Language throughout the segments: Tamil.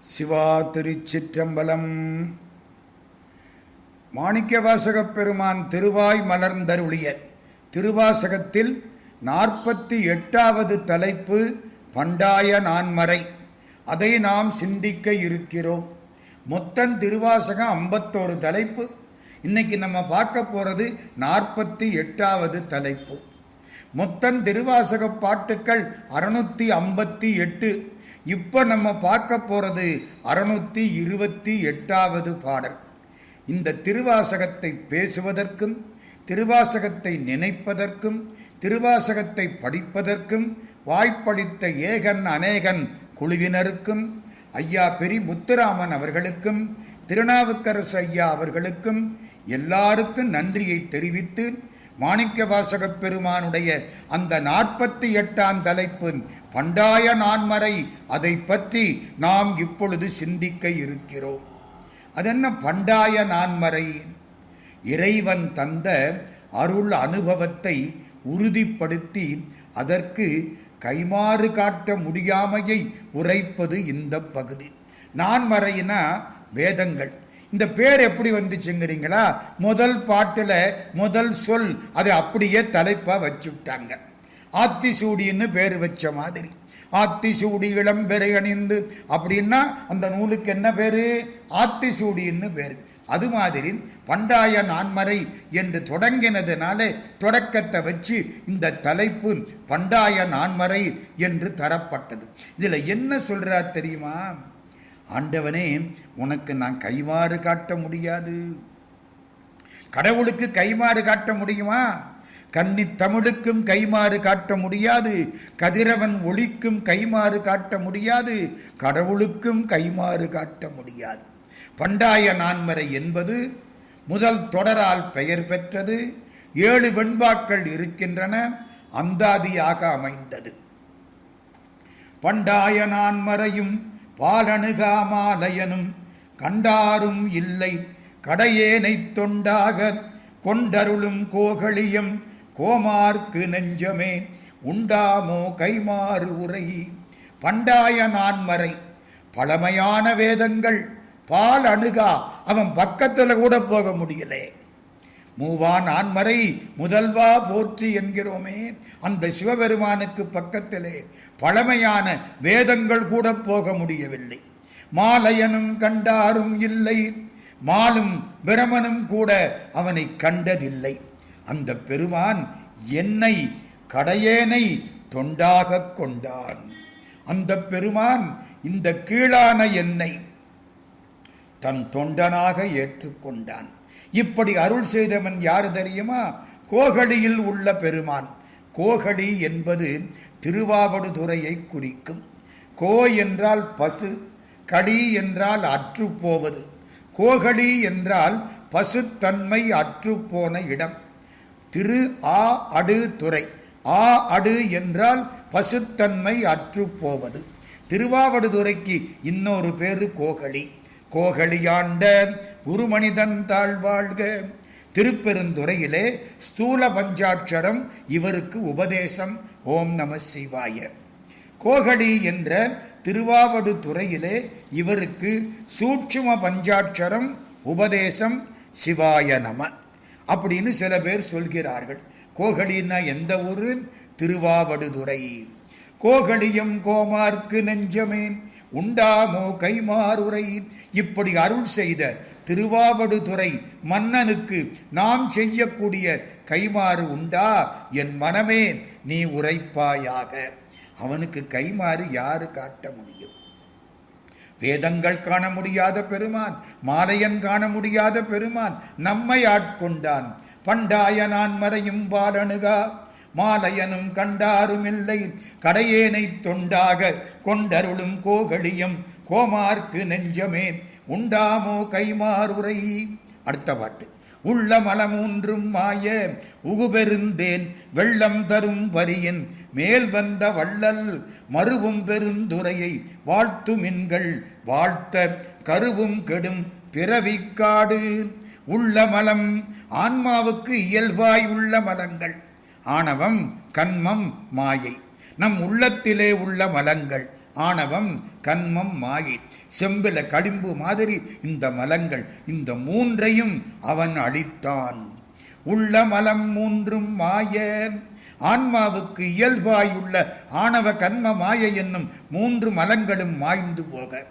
சிவா திருச்சிற்றம்பலம். மாணிக்கவாசகப் பெருமான் திருவாய் மலர்ந்தருளிய திருவாசகத்தில் நாற்பத்தி எட்டாவது தலைப்பு பண்டாய நான்மறை. அதை நாம் சிந்திக்க இருக்கிறோம். மொத்தம் திருவாசகம் ஐம்பத்தோரு தலைப்பு. இன்னைக்கு நம்ம பார்க்க போகிறது நாற்பத்தி எட்டாவது தலைப்பு. மொத்தம் திருவாசக பாட்டுக்கள் அறுநூற்றி ஐம்பத்தி எட்டு. இப்போ நம்ம பார்க்க போகிறது அறுநூற்றி இருபத்தி எட்டாவது பாடல். இந்த திருவாசகத்தை பேசுவதற்கும் திருவாசகத்தை நினைப்பதற்கும் திருவாசகத்தை படிப்பதற்கும் வாய்ப்பளித்த ஏகன் அநேகன் குழுவினருக்கும் ஐயா பெரி முத்துராமன் அவர்களுக்கும் திருநாவுக்கரசு ஐயா அவர்களுக்கும் எல்லாருக்கும் நன்றியை தெரிவித்து மாணிக்க வாசகப் பெருமானுடைய அந்த நாற்பத்தி எட்டாம் தலைப்பு பண்டாய நான்மறை அதை பற்றி நாம் இப்பொழுது சிந்திக்க இருக்கிறோம். அதென்ன பண்டாய நான்மறை? இறைவன் தந்த அருள் அனுபவத்தை உறுதிப்படுத்தி அதற்கு கைமாறு காட்ட முடியாமையை உரைப்பது இந்த பகுதி. நான்மறைனா வேதங்கள். இந்த பேர் எப்படி வந்துச்சுங்கிறீங்களா? முதல் பாட்டில் முதல் சொல் அதை அப்படியே தலைப்பாக வச்சுட்டாங்க. ஆத்திசூடின்னு பேர் வச்ச மாதிரி. ஆத்திசூடி இளம்பெறை அணிந்து அப்படின்னா அந்த நூலுக்கு என்ன பேர்? ஆத்திசூடின்னு பேர். அது மாதிரி பண்டாய நான்மறை என்று தொடங்கினதுனால தொடக்கத்தை வச்சு இந்த தலைப்பு பண்டாய நான்மறை என்று தரப்பட்டது. இதில் என்ன சொல்றார் தெரியுமா? ஆண்டவனே உனக்கு நான் கைமாறு காட்ட முடியாது. கடவுளுக்கு கைமாறு காட்ட முடியுமா? கன்னி தமிழுக்கும் கைமாறு காட்ட முடியாது. கதிரவன் ஒளிக்கும் கைமாறு காட்ட முடியாது. கடவுளுக்கும் கைமாறு காட்ட முடியாது. பண்டாய நான்மறை என்பது முதல் தொடரால் பெயர் பெற்றது. ஏழு வெண்பாக்கள் இருக்கின்றன. அந்தாதியாக அமைந்தது. பண்டாய நான்மறையும் பாலனுகாமாலயனும் கண்டாரும் இல்லை. கடையேனைத் தொண்டாக கொண்டருளும் கோகலியம் கோமார்க்கு நெஞ்சமே உண்டாமோ கைமாறு உரை. பண்டாய நான்மறை பழமையான வேதங்கள் பால் அணுகா அவன் பக்கத்தில் கூட போக முடியலே. மூவா நான்மறை முதல்வா போற்றி என்கிறோமே அந்த சிவபெருமானுக்கு பக்கத்திலே பழமையான வேதங்கள் கூட போக முடியவில்லை. மாலையனும் கண்டாரும் இல்லை மாலும் பிரமனும் கூட அவனை கண்டதில்லை. அந்த பெருமான் என்னை கடையேனை தொண்டாக கொண்டான். அந்த பெருமான் இந்த கீழான என்னை தன் தொண்டனாக ஏற்றுக்கொண்டான். இப்படி அருள் செய்தவன் யார் தெரியுமா? கோகலியில் உள்ள பெருமான். கோகலி என்பது திருவாவடுதுறையை குறிக்கும். கோ என்றால் பசு களி என்றால் அற்று போவது கோகலி என்றால் பசுத்தன்மை அற்றுப்போன இடம். திரு ஆ அடு துறை. ஆ அடு என்றால் பசுத்தன்மை அற்று போவது திருவாவடுதுறைக்கு இன்னொரு பேரு கோகலி. கோகலியாண்ட குருமனிதன் தாழ்வாழ்க. திருப்பெருந்துறையிலே ஸ்தூல பஞ்சாட்சரம் இவருக்கு உபதேசம். ஓம் நம சிவாய. கோகலி என்ற திருவாவடுதுறையிலே இவருக்கு சூட்சும பஞ்சாட்சரம் உபதேசம். சிவாய நம. அப்படின்னு சில பேர் சொல்கிறார்கள். கோகலின்னா எந்த ஊர்? திருவாவடுதுறை. கோகலியம் கோமார்க்கு நெஞ்சமேன் உண்டாமோ கைமாறுரை. இப்படி அருள் செய்த திருவாவடுதுறை மன்னனுக்கு நாம் செய்யக்கூடிய கைமாறு உண்டா? என் மனமே நீ உரைப்பாயாக. அவனுக்கு கைமாறு யாரு காட்ட முடியும்? வேதங்கள் காண முடியாத பெருமான் மாலையன் காண முடியாத பெருமான் நம்மை ஆட்கொண்டான். பண்டாய நான் மறையும் பாலனுகா மாலையனும் கண்டாரும் இல்லை. கடையேனை தொண்டாக கொண்டருளும் கோகழியம் கோமார்க்கு நெஞ்சமே உண்டாமோ கைமாறுரை. அடுத்த பாட்டு. உள்ள மலமூன்றும் மாய. உகுபெருந்தேன் வெள்ளம் தரும் வரியின் மேல் வந்த வள்ளல் மறுவும் பெருந்துரையை வாழ்த்துமின்கள் வாழ்த்த கருவும் கெடும் பிறவிக்காடு உள்ள மலம் ஆன்மாவுக்கு இயல்பாய் உள்ள மலங்கள். ஆணவம் கண்மம் மாயை. நம் உள்ளத்திலே உள்ள மலங்கள். ஆணவம் கன்மம் மாயை. செம்பில களிம்பு மாதிரி இந்த மலங்கள் இந்த மூன்றையும் அவன் அழித்தான். உள்ள மலம் மூன்றும் மாய ஆன்மாவுக்கு இயல்பாயுள்ள ஆணவ கன்ம மாய என்னும் மூன்று மலங்களும் மாய்ந்து போக.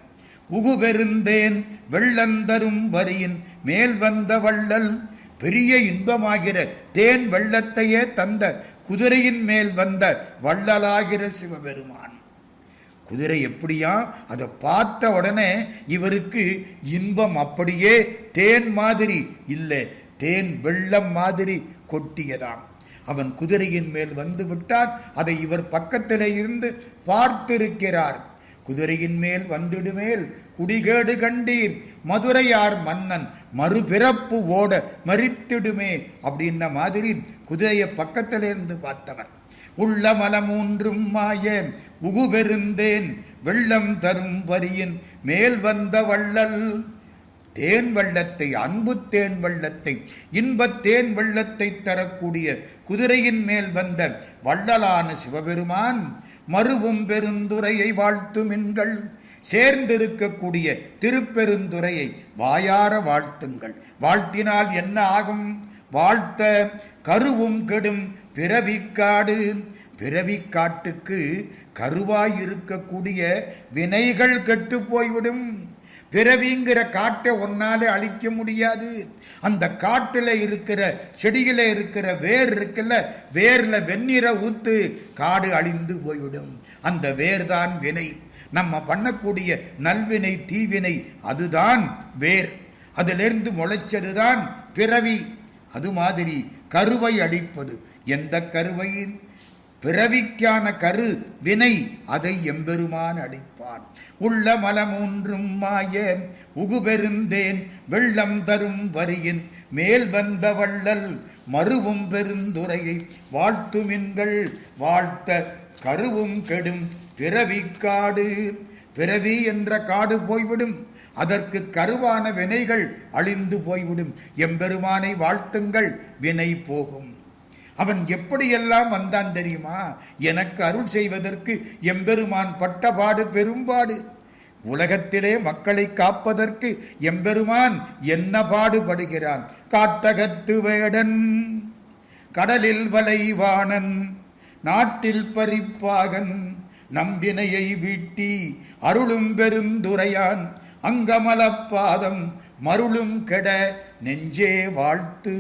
உகுபெருந்தேன் வெள்ளந்தரும் வரியின் மேல் வந்த வள்ளல் பெரிய இன்பமாகிற தேன் வெள்ளத்தையே தந்த குதிரையின் மேல் வந்த வள்ளலாகிற சிவபெருமான். குதிரை எப்படியா? அதை பார்த்த உடனே இவருக்கு இன்பம் அப்படியே தேன் மாதிரி இல்லை தேன் வெள்ளம் மாதிரி கொட்டியதாம். அவன் குதிரையின் மேல் வந்து விட்டான். அதை இவர் பக்கத்திலே இருந்து பார்த்திருக்கிறார். குதிரையின் மேல் வந்துடுமேல் குடிகேடு கண்டீர். மதுரையார் மன்னன் மறுபிறப்பு ஓட மறித்திடுமே அப்படின்ன மாதிரி குதிரையை பக்கத்திலிருந்து பார்த்தவர். உள்ள மலமூன்றும் மாய உகுபெருந்தேன் வெள்ளம் தரும் வரியின் மேல் வந்த வள்ளல். தேன் வெள்ளத்தை அன்பு தேன் வெள்ளத்தை இன்பத் தேன் வெள்ளத்தை தரக்கூடிய குதிரையின் மேல் வந்த வள்ளலான சிவபெருமான் மறுவும் பெருந்துரையை வாழ்த்துமின்கள் சேர்ந்திருக்கக்கூடிய திருப்பெருந்துரையை வாயார வாழ்த்துங்கள். வாழ்த்தினால் என்ன ஆகும்? வாழ்த்த கருவும் கெடும் பிறவிக்காடு. பிறவிக்காட்டுக்கு கருவாய் இருக்கக்கூடிய வினைகள் கெட்டு போய்விடும். பிறவிங்கிற காட்டை ஒன்னாலே அழிக்க முடியாது. அந்த காட்டில் இருக்கிற செடியில் இருக்கிற வேர் இருக்குல்ல வேரில் வெந்நீரை ஊத்து காடு அழிந்து போய்விடும். அந்த வேர் தான் வினை. நம்ம பண்ணக்கூடிய நல்வினை தீவினை அதுதான் வேர். அதிலிருந்து முளைச்சதுதான் பிறவி. அது மாதிரி கருவை அழிப்பது. எந்த கருவையின்? பிறவிக்கான கரு வினை அதை எம்பெருமான் அளிப்பான் உள்ள மலமூன்றும் மாய உகுபெருந்தேன் வெள்ளம் தரும் வரியின் மேல் வந்த வள்ளல் மறுவும் பெருந்துரையை வாழ்த்துமின்கள் வாழ்த்த கருவும் கெடும் பிறவி காடு பிறவி என்ற காடு போய்விடும் அதற்கு கருவான வினைகள் அழிந்து போய்விடும். எம்பெருமானை வாழ்த்துங்கள் வினை போகும். அவன் எப்படியெல்லாம் வந்தான் தெரியுமா? எனக்கு அருள் செய்வதற்கு எம்பெருமான் பட்டபாடு பெரும்பாடு. உலகத்திலே மக்களை காப்பதற்கு எம்பெருமான் என்ன பாடுபடுகிறான்? காட்டகத்து வேடன் கடலில் வலைவாணன் நாட்டில் பறிப்பாகன் நம்பினையை வீட்டி அருளும் பெருந்துரையான் அங்கமலப்பாதம் மருளும் கெட நெஞ்சே வாழ்த்து.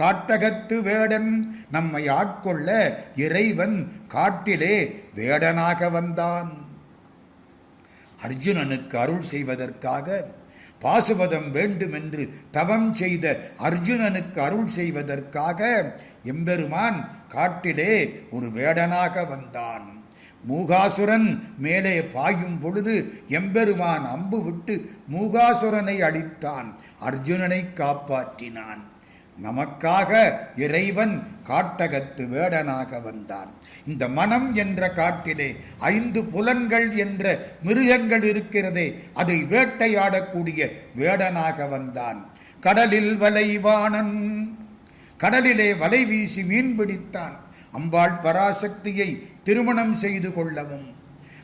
காட்டகத்து வேடன் நம்மை ஆட்கொள்ள இறைவன் காட்டிலே வேடனாக வந்தான். அர்ஜுனனுக்கு அருள் செய்வதற்காக பாசுபதம் வேண்டுமென்று தவம் செய்த அர்ஜுனனுக்கு அருள் செய்வதற்காக எம்பெருமான் காட்டிலே ஒரு வேடனாக வந்தான். மூகாசுரன் மேலே பாயும் பொழுது எம்பெருமான் அம்பு விட்டு மூகாசுரனை அழித்தான் அர்ஜுனனை காப்பாற்றினான். நமக்காக இறைவன் காட்டகத்து வேடனாக வந்தான். இந்த மனம் என்ற காட்டிலே ஐந்து புலன்கள் என்ற மிருகங்கள் இருக்கிறதே அதை வேட்டையாடக்கூடிய வேடனாக வந்தான். கடலில் வலைவானன் கடலிலே வலை வீசி மீன் பிடித்தான். அம்பாள் பராசக்தியை திருமணம் செய்து கொள்ளவும்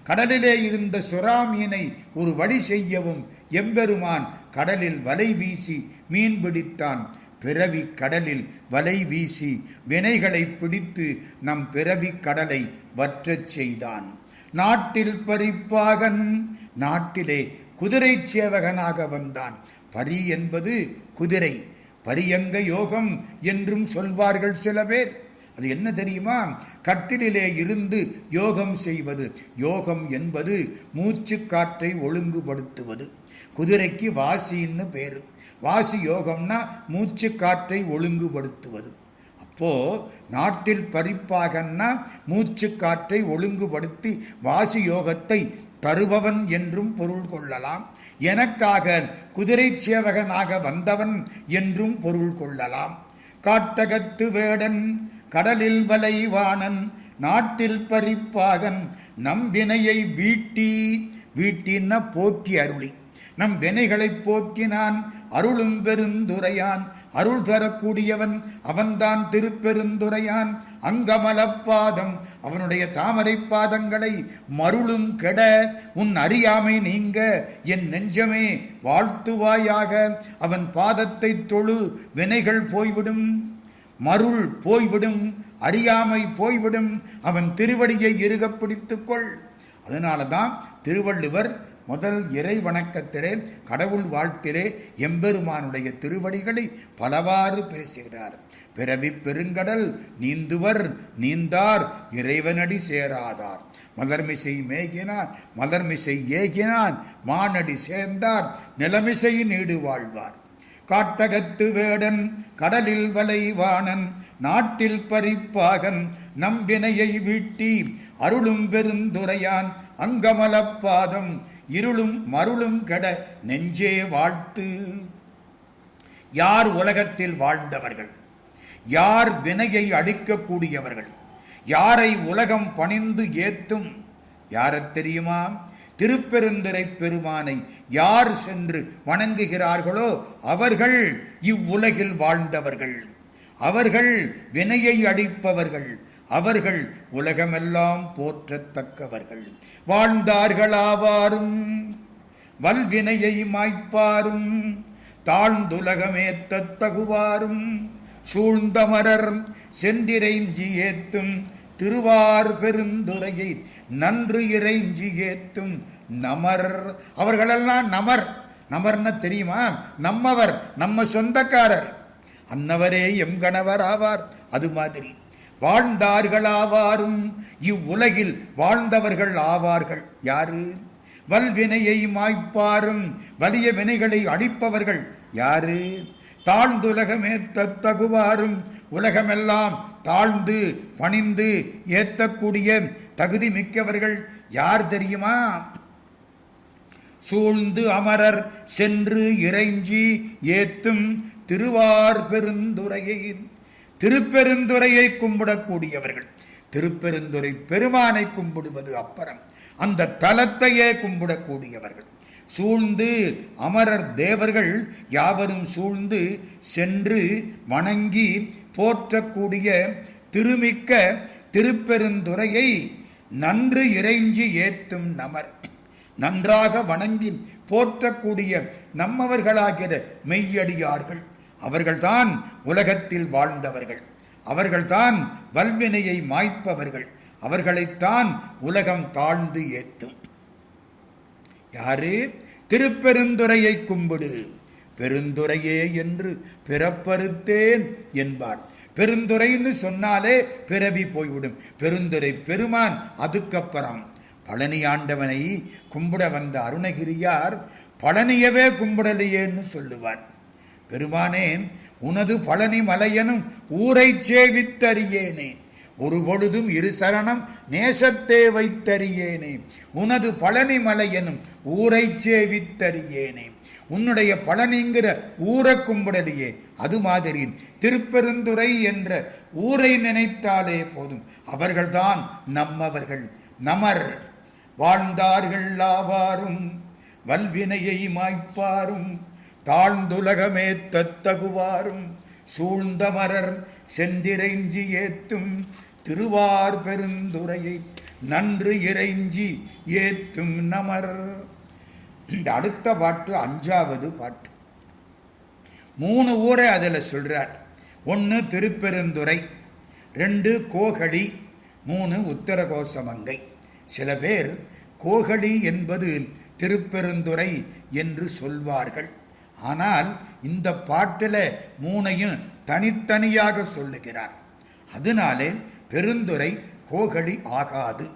கடலிலே இருந்த சுறாமீனை ஒரு வழி செய்யவும் எம்பெருமான் கடலில் வலை வீசி மீன் பிடித்தான். பிறவி கடலில் வலை வீசி வினைகளை பிடித்து நம் பிறவி கடலை வற்றச் செய்தான். நாட்டில் பறிப்பாகன் நாட்டிலே குதிரை சேவகனாக வந்தான். பரி என்பது குதிரை. பரியங்க யோகம் என்றும் சொல்வார்கள் சில பேர். அது என்ன தெரியுமா? கட்டிலே இருந்து யோகம் செய்வது. யோகம் என்பது மூச்சு காற்றை ஒழுங்குபடுத்துவது. குதிரைக்கு வாசின்னு பேரு. வாசி யோகம்னா மூச்சு காற்றை ஒழுங்குபடுத்துவது. அப்போ நாட்டில் பறிப்பாகன்னா மூச்சு காற்றை ஒழுங்குபடுத்தி வாசி யோகத்தை தருபவன் என்றும் பொருள் கொள்ளலாம். எனக்காக குதிரை சேவகனாக வந்தவன் என்றும் பொருள் கொள்ளலாம். காட்டகத்து வேடன் கடலில் வலைவாணன் நாட்டில் பறிப்பாகன் நம் வினையை வீட்டி வீட்டின்னா போக்கி அருளி. நம் வினைகளைப் போக்கினான் அருளும் பெருந்துரையான். அருள் தரக்கூடியவன் அவன்தான் திருப்பெருந்துரையான். அங்கமலப்பாதம் அவனுடைய தாமரை பாதங்களை மருளும் கெட உன் அறியாமை நீங்க என் நெஞ்சமே வாழ்த்துவாயாக. அவன் பாதத்தை தொழு வினைகள் போய்விடும். மருள் போய்விடும் அறியாமை போய்விடும். அவன் திருவடியை இறுக பிடித்துக்கொள். அதனால தான் திருவள்ளுவர் முதல் இறை வணக்கத்திலே கடவுள் வாழ்த்திலே எம்பெருமானுடைய திருவடிகளை பலவாறு பேசுகிறார். பிறவி பெருங்கடல் நீந்துவர் நீந்தார் இறைவனடி சேராதார். மலர்மிசை மேகினான் மலர்மிசை ஏகினான் மானடி சேர்ந்தார் நிலமிசை நீடு வாழ்வார். காட்டகத்து வேடன் கடலில் வலைவாணன் நாட்டில் பறிப்பாகன் நம் வினையை வீட்டி அருளும் பெருந்துரையான் அங்கமலப்பாதம் இருளும் மருளும் கெட நெஞ்சே வாழ்த்து. யார் உலகத்தில் வாழ்ந்தவர்கள்? யார் வினையை அடிக்கக்கூடியவர்கள் யாரை உலகம் பணிந்து ஏத்தும்? யாரத் தெரியுமா? திருப்பெருந்துரை பெருமானை யார் சென்று வணங்குகிறார்களோ அவர்கள் இவ்வுலகில் வாழ்ந்தவர்கள். அவர்கள் வினையை அடிப்பவர்கள். அவர்கள் உலகமெல்லாம் போற்றத்தக்கவர்கள். வாழ்ந்தார்களாவாரும் வல்வினையை மாய்ப்பாரும் தாழ்ந்துலகமேத்த தகுவாரும் சூழ்ந்தமரர் சென்றிரைஞ்சி ஏத்தும் திருவார் பெருந்துரையை நன்று இறைஞ்சி ஏத்தும் நமர். அவர்களெல்லாம் நமர். நமர்னா தெரியுமா? நம்மவர் நம்ம சொந்தக்காரர். அன்னவரே எம் கணவர் ஆவார். அது மாதிரி. வாழ்ந்தார்களாவாரும். இவ்வுலகில் வாழ்ந்தவர்கள் ஆவார்கள். யாரு? வல்வினையை மாய்ப்பாரும். வலிய வினைகளை அழிப்பவர்கள் யாரு? தாழ்ந்துலகமே தகுவாரும் உலகமெல்லாம் தாழ்ந்து பணிந்து ஏத்தக்கூடிய தகுதி மிக்கவர்கள் யார் தெரியுமா? சூழ்ந்து அமரர் சென்று இறைஞ்சி ஏத்தும் திருவார் பெருந்துரையை திருப்பெருந்துறையை கும்பிடக்கூடியவர்கள். திருப்பெருந்துறை பெருமானை கும்பிடுவது அப்புறம். அந்த தலத்தையே கும்பிடக்கூடியவர்கள். சூழ்ந்து அமரர் தேவர்கள் யாவரும் சூழ்ந்து சென்று வணங்கி போற்றக்கூடிய திருமிக்க திருப்பெருந்துறையை நன்று இறைஞ்சி ஏத்தும் நமர். நன்றாக வணங்கி போற்றக்கூடிய நம்மவர்களாகிற மெய்யடியார்கள். அவர்கள்தான் உலகத்தில் வாழ்ந்தவர்கள். அவர்கள்தான் வல்வினையை மாய்ப்பவர்கள். அவர்களைத்தான் உலகம் தாழ்ந்து ஏத்தும் யாரு? திருப்பெருந்துரையை கும்பிடு. பெருந்துரையே என்று பிறப்பறுத்தேன் என்பார். பெருந்துரைன்னு சொன்னாலே பிறவி போய்விடும். பெருந்துரை பெருமான் அதுக்கப்புறம் பழனி ஆண்டவனை கும்பிட வந்த அருணகிரியார் பழனியவே கும்பிடலையேன்னு சொல்லுவார். பெருமானே உனது பழனி மலையனும் ஊரை சேவித்தறியேனே. ஒரு பொழுதும் இரு சரணம் நேசத்தே வைத்தறியேனே. உனது பழனி மலையனும் ஊரை சேவித்தறியேனே. உன்னுடைய பழனிங்கிற ஊரை கும்பிடலையே அது மாதிரி திருப்பெருந்துறை என்ற ஊரை நினைத்தாலே போதும். அவர்கள்தான் நம்மவர்கள். நமர் வாழ்ந்தார்கள் ஆவாரும் வல்வினையை மாய்ப்பாரும் தாழ்ந்துலகமே தத்தகுவாரும் சூழ்ந்தமரர் செந்திரைஞ்சி ஏத்தும் திருவார் பெருந்துரையை நன்று இறைஞ்சி ஏத்தும் நமர். இந்த அடுத்த பாட்டு அஞ்சாவது பாட்டு. மூணு ஊரை அதில் சொல்றார். ஒன்று திருப்பெருந்துறை ரெண்டு கோகழி மூணு உத்தரகோசமங்கை. சில பேர் கோகழி என்பது திருப்பெருந்துறை என்று சொல்வார்கள். ஆனால் இந்த பாட்டில் மூனையும் தனித்தனியாக சொல்லுகிறார். அதனாலே பெருந்துரை கோகழி ஆகாது.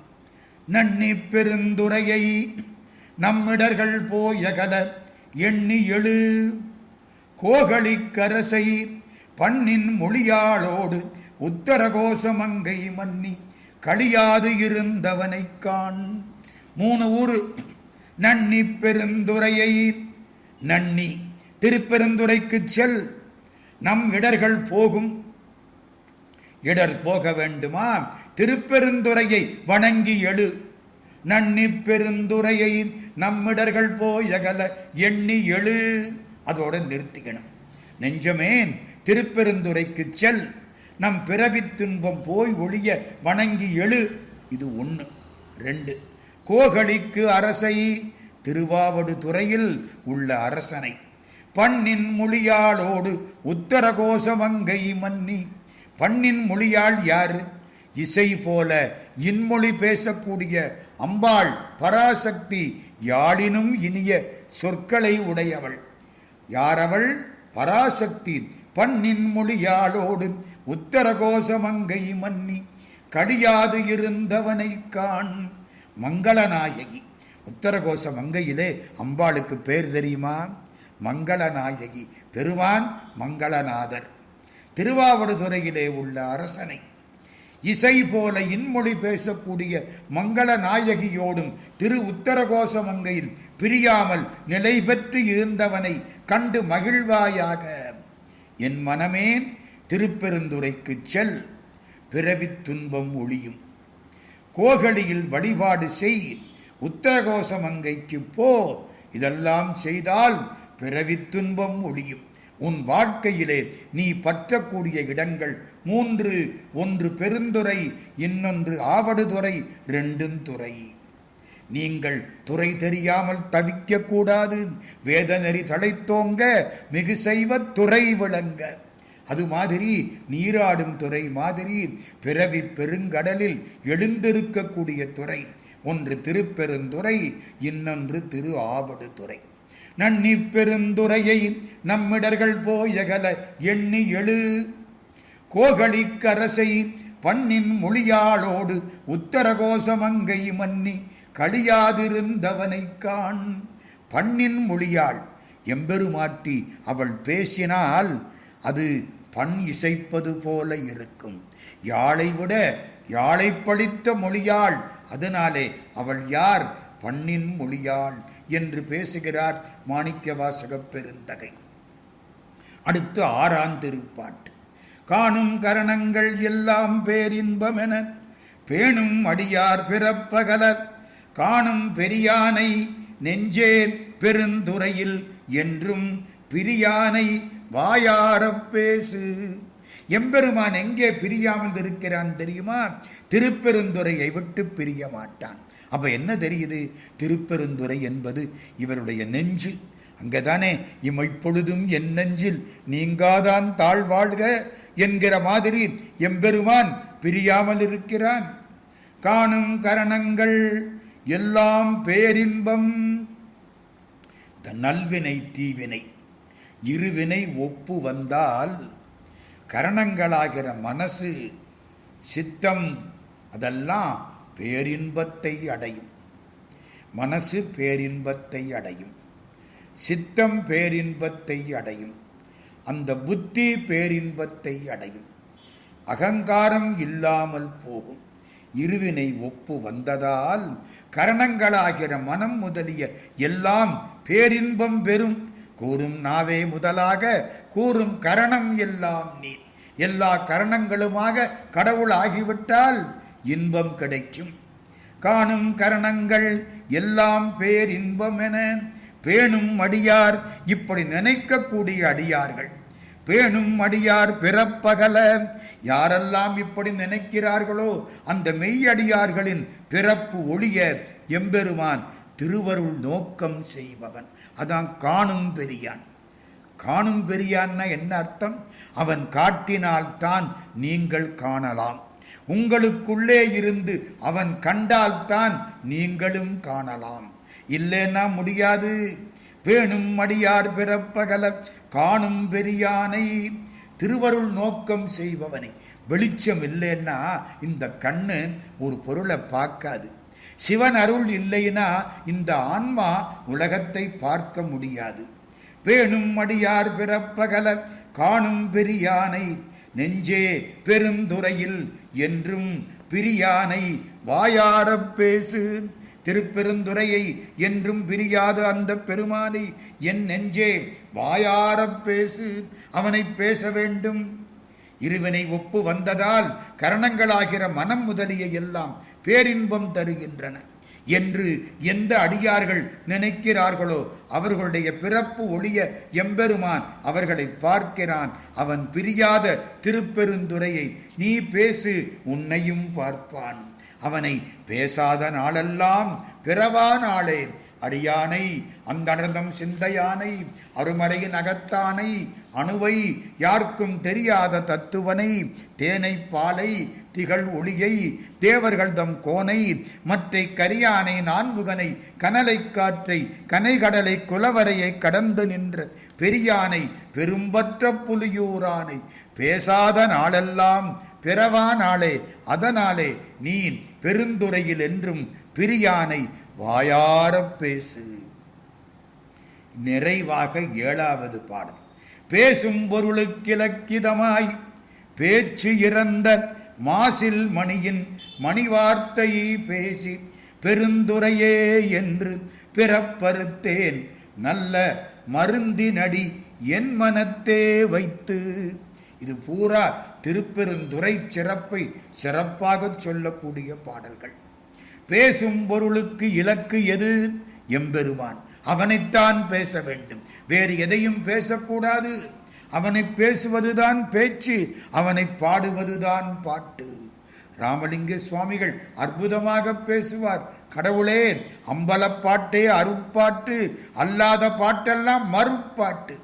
நன்னி பெருந்துரையை நம்மிடர்கள் போயகல எண்ணி எழு. கோகழிக்கரசை பண்ணின் மொழியாளோடு உத்தரகோசமங்கை மன்னி களியாது இருந்தவனை காண். மூணு ஊரு நன்னி பெருந்துரையை நன்னி திருப்பெருந்துரைக்கு செல். நம் இடர்கள் போகும். இடர் போக வேண்டுமா? திருப்பெருந்துரையை வணங்கி எழு. நன்னி பெருந்துரையை நம்மிடர்கள் போயகல எண்ணி எழு. அதோடு நிறுத்திக்கணும். நெஞ்சமே திருப்பெருந்துரைக்கு செல். நம் பிறவி துன்பம் போய் ஒளிய வணங்கி எழு. இது ஒன்று ரெண்டு. கோகலிக்கு அரசை திருவாவடுதுறையில் உள்ள அரசனை. பண்ணின் மொழியாளோடு உத்தரகோச மங்கை மன்னி. பண்ணின் மொழியாள் யாரு? இசை போல இன்மொழி பேசக்கூடிய அம்பாள் பராசக்தி யாழினும் இனிய சொற்களை உடையவள். யாரவள்? பராசக்தி பண்ணின் மொழியாளோடு உத்தரகோச மங்கை மன்னி. கடியாது இருந்தவனை காண் மங்களநாயகி. உத்தரகோச மங்கையிலே அம்பாளுக்கு பேர் தெரியுமா? மங்களநாயகி பெருமான் மங்களநாதர். திருவாவடுதுறையிலே உள்ள அரசனை. இசை போல இன்மொழி பேசக்கூடிய மங்கள நாயகியோடும் திரு உத்தரகோச மங்கையில் பிரியாமல் நிலை பெற்று இருந்தவனை கண்டு மகிழ்வாயாக. என் மனமே திருப்பெருந்துரைக்கு செல் பிறவித் துன்பம் ஒளியும் கோகலியில் வழிபாடு செய் உத்தரகோச மங்கைக்கு போ இதெல்லாம் செய்தால் பிறவித் துன்பம் ஒழியும். உன் வாழ்க்கையிலே நீ பற்றக்கூடிய இடங்கள் மூன்று. ஒன்று பெருந்துறை இன்னொன்று ஆவடுதுறை ரெண்டும் துறை. நீங்கள் துறை தெரியாமல் தவிக்கக்கூடாது வேதநெறி தழைத்தோங்க மிகு செய்வ துறை விளங்க. அது மாதிரி நீராடும் துறை மாதிரி பிறவி பெருங்கடலில் எழுந்திருக்கக்கூடிய துறை. ஒன்று திருப்பெருந்துறை இன்னொன்று திரு ஆவடுதுறை. நன்னி பெருந்துறையை நம்மிடர்கள் போயகல எண்ணி எழு. கோகலிக்கரசை பண்ணின் மொழியாளோடு உத்தரகோசமங்கை மன்னி கழியாதிருந்தவனைக் காண். பண்ணின் மொழியாள் எம்பெருமாட்டி அவள் பேசினால் அது பண் இசைப்பது போல இருக்கும். யாழை விட யாழை பழித்த மொழியாள் அதனாலே அவள் யார்? பண்ணின் மொழியாள். என்று பேசுகிறார் மாணிக்க வாசகப் பெருந்தகை அடுத்து ஆறாம் திருப்பாட்டு. காணும் கரணங்கள் எல்லாம் பேரின்பமென பேணும் அடியார் பிறப்பகலர் காணும் பெரியானை நெஞ்சே பெருந்துறையில் என்றும் பிரியானை வாயாரப் பேசு. எம்பெருமான் எங்கே பிரியாமல் இருக்கிறான் தெரியுமா? திருப்பெருந்துறையை விட்டு பிரிய மாட்டான். அப்ப என்ன தெரியுது? திருப்பெருந்துறை என்பது இவருடைய நெஞ்சு அங்கதானே? இமைப்பொழுதும் என் நெஞ்சில். நீங்காதான் தாழ்வாழ்க என்கிற மாதிரி எம்பெருமான் பிரியாமல் இருக்கிறான். காணும் கரணங்கள் எல்லாம் பேரின்பம். இந்த நல்வினை தீவினை. இருவினை ஒப்பு வந்தால் கரணங்களாகிற மனசு சித்தம் அதெல்லாம் பேரின்பத்தை அடையும். மனசு பேரின்பத்தை அடையும். சித்தம் பேரின்பத்தை அடையும். அந்த புத்தி பேரின்பத்தை அடையும். அகங்காரம் இல்லாமல் போகும். இருவினை ஒப்பு வந்ததால் கரணங்களாகிற மனம் முதலிய எல்லாம் பேரின்பம் பெறும். கூறும் நாவே முதலாக கூறும் கரணம் எல்லாம் நீ எல்லா கரணங்களுமாக கடவுள் ஆகிவிட்டால் இன்பம் கிடைக்கும். காணும் கரணங்கள் எல்லாம் பேரின்பம் என பேணும் அடியார் இப்படி நினைக்கக்கூடிய அடியார்கள். பேணும் அடியார் பிறப்பகல யாரெல்லாம் இப்படி நினைக்கிறார்களோ அந்த மெய்யடியார்களின் பிறப்பு ஒளிய எம்பெருமான் திருவருள் நோக்கம் செய்பவன். அதான் காணும் பெரியான். காணும் பெரியான்னா என்ன அர்த்தம்? அவன் காட்டினால்தான் நீங்கள் காணலாம். உங்களுக்குள்ளே இருந்து அவன் கண்டால்தான் நீங்களும் காணலாம். இல்லைன்னா முடியாது. பேணும் அடியார் பிறப்பகல காணும் பெரியானை. திருவருள் நோக்கம் செய்பவனை. வெளிச்சம் இல்லைன்னா இந்த கண்ணு ஒரு பொருளை பார்க்காது. சிவன் அருள் இல்லைன்னா இந்த ஆன்மா உலகத்தை பார்க்க முடியாது. பேணும் அடியார் பிறப்பகல காணும் பெரியானை. நெஞ்சே பெருந்துறையில் என்றும் பிரியானை வாயாரப் பேசு. திருப்பெருந்துறையை என்றும் பிரியாத அந்த பெருமானை. என் நெஞ்சே வாயாரப் பேசு. அவனை பேச வேண்டும். இருவினை ஒப்பு வந்ததால் கரணங்களாகிற மனம் முதலிய எல்லாம் பேரின்பம் தருகின்றன. என்று எந்த அடியார்கள் நினைக்கிறார்களோ அவர்களுடைய பிறப்பு ஒளிய எம்பெருமான் அவர்களை பார்க்கிறான். அவன் பிரியாத திருப்பெருந்துரையை நீ பேசு உன்னையும் பார்ப்பான். அவனை பேசாத நாளெல்லாம் பிறவா நாளே அடியானை அந்தனர்தம் சிந்தையானை அருமறையின் அகத்தானை அணுவை யாருக்கும் தெரியாத தத்துவனை தேனை பாலை திகழ் ஒளியை தேவர்கள் தம் கோனை மற்றை கரியானை நான்முகனை கனலை காற்றை கனைகடலை குலவரையை கடந்து நின்ற பெரியானை பெரும்பற்ற புலியூரானை பேசாத நாளெல்லாம் பிறவா நாளே அதனாலே நீ பெருந்துறையில் என்றும் பிரியானை வாயாரப் பேசு. நிறைவாக ஏழாவது பாடல். பேசும் பொருளுக்கிலக்கிதமாய் பேச்சு இறந்த மாசில் மணியின் மணிவார்த்தையை பேசி பெருந்துரையே என்று பிறப்பறுத்தேன். நல்ல மருந்தினடி என் மனத்தே வைத்து. இது பூரா திருப்பெருந்துரை சிறப்பை சிறப்பாக சொல்லக்கூடிய பாடல்கள். பேசும் பொருளுக்கு இலக்கு எது? எம்பெருமான். அவனைத்தான் பேச வேண்டும். வேறு எதையும் பேசக்கூடாது. அவனை பேசுவதுதான் பேச்சு. அவனை பாடுவதுதான் பாட்டு. ராமலிங்க சுவாமிகள் அற்புதமாக பேசுவார். கடவுளே அம்பலப்பாட்டே அருட்பாட்டு. அல்லாத பாட்டெல்லாம் மறுப்பாட்டு.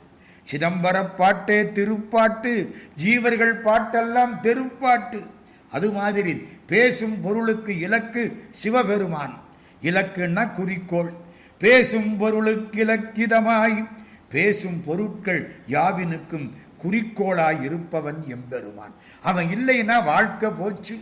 சிதம்பர பாட்டே திருப்பாட்டு. ஜீவர்கள் பாட்டெல்லாம் தெருப்பாட்டு. அது மாதிரி பேசும் பொருளுக்கு இலக்கு சிவபெருமான். இலக்குன்னா குறிக்கோள். பேசும் பொருளுக்கு இலக்கிதமாய் பேசும் பொருட்கள் யாவினுக்கும் குறிக்கோளாய் இருப்பவன் எம்பெருமான். அவன் இல்லைன்னா வாழ்க்கை போச்சு.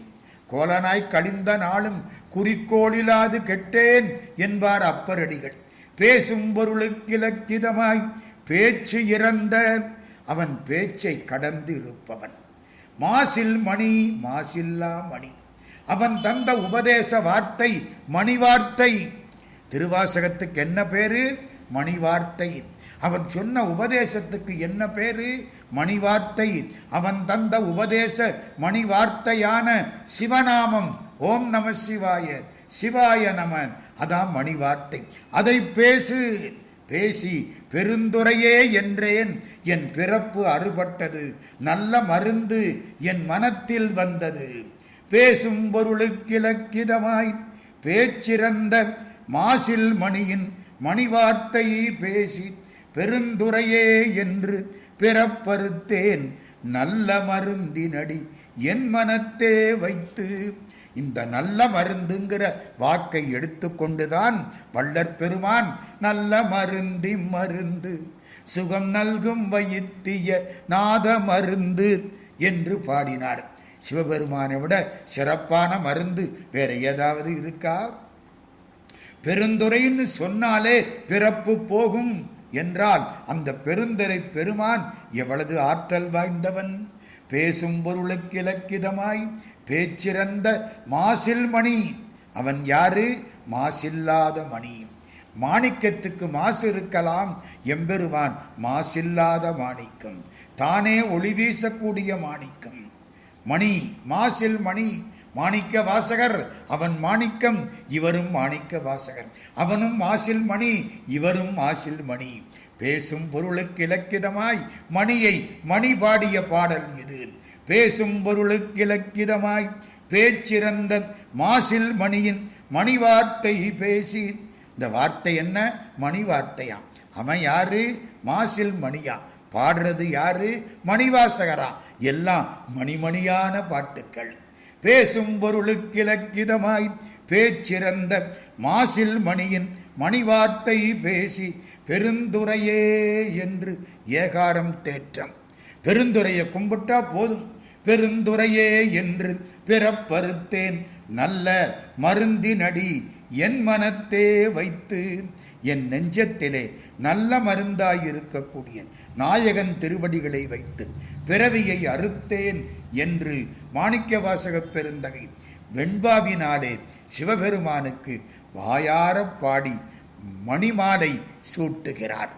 கோலனாய் கழிந்த நாளும் குறிக்கோளிலாது கெட்டேன் என்பார் அப்பரடிகள். பேசும் பொருளுக்கு இலக்கிதமாய் பேச்சு இறந்த அவன் பேச்சை கடந்து இருப்பவன். மாசில் மணி மாசில்லா மணி. அவன் தந்த உபதேச வார்த்தை மணி வார்த்தை திருவாசகத்துக்கு என்ன பேரு? மணி வார்த்தை அவன் சொன்ன உபதேசத்துக்கு என்ன பேரு? மணி வார்த்தை அவன் தந்த உபதேச மணி வார்த்தையான சிவநாமம் ஓம் நம சிவாய சிவாய நம. அதான் மணி வார்த்தை அதை பேசு. பேசி பெருந்துரையே என்றேன். என் பிறப்பு அறுபட்டது நல்ல மருந்து என் மனத்தில் வந்தது. பேசும் பொருளுக்கிலக்கிதமாய் பேச்சிறந்த மாசில் மணியின் மணிவார்த்தையை பேசி பெருந்துரையே என்று பிறப்பறுத்தேன். நல்ல மருந்தினடி என் மனத்தே வைத்து இந்த நல்ல மருந்துங்கிற வாக்கை எடுத்துக்கொண்டுதான் வள்ளற் பெருமான் நல்ல மருந்தி மருந்து சுகம் நல்கும் வைத்திய நாத மருந்து என்று பாடினார். சிவபெருமானை விட சிறப்பான மருந்து வேற ஏதாவது இருக்கா? பெருந்துரைன்னு சொன்னாலே பிறப்பு போகும் என்றால் அந்த பெருந்துரை பெருமான் எவ்வளவு ஆற்றல் வாய்ந்தவன்? பேசும் பொருளுக்கு இலக்கிதமாய் பேச்சிறந்த மாசில் மணி. அவன் யாரு? மாசில்லாத மணி. மாணிக்கத்துக்கு மாசு இருக்கலாம் எம்பெருமான். மாசில்லாத மாணிக்கம். தானே ஒளி வீசக்கூடிய மாணிக்கம். மணி மாசில் மணி. மாணிக்க வாசகர் அவன் மாணிக்கம். இவரும் மாணிக்க வாசகர். அவனும் மாசில் மணி இவரும் மாசில் மணி. பேசும் பொருளுக்கு இலக்கிதமாய் மணியை மணி பாடிய பாடல் இது. பேசும் பொருளுக்கு இலக்கிதமாய் பேச்சிறந்த மாசில் மணியின் மணி வார்த்தை பேசி. இந்த வார்த்தை என்ன? மணி வார்த்தையாம் அவன் யாரு? மாசில் மணியா? பாடுறது யாரு? மணிவாசகரா? எல்லாம் மணிமணியான பாட்டுக்கள். பேசும் பொருளுக்கு இலக்கிதமாய் பேச்சிறந்த மாசில் மணியின் மணிவார்த்தை பேசி. பெருந்துரையே என்று ஏகாரம் தேற்றம். பெருந்துரையை கும்பிட்டா போதும். பெருந்துரையே என்று பிறப்பறுத்தேன். நல்ல மருந்தினடி என் மனத்தே வைத்து என் நெஞ்சத்திலே நல்ல மருந்தாயிருக்கக்கூடிய நாயகன் திருவடிகளை வைத்து பிறவியை அறுத்தேன் என்று மாணிக்கவாசகப் பெருந்தகை வெண்பாவினாலே சிவபெருமானுக்கு வாயாரப் பாடி மணிமாலை சூட்டுகிறார்.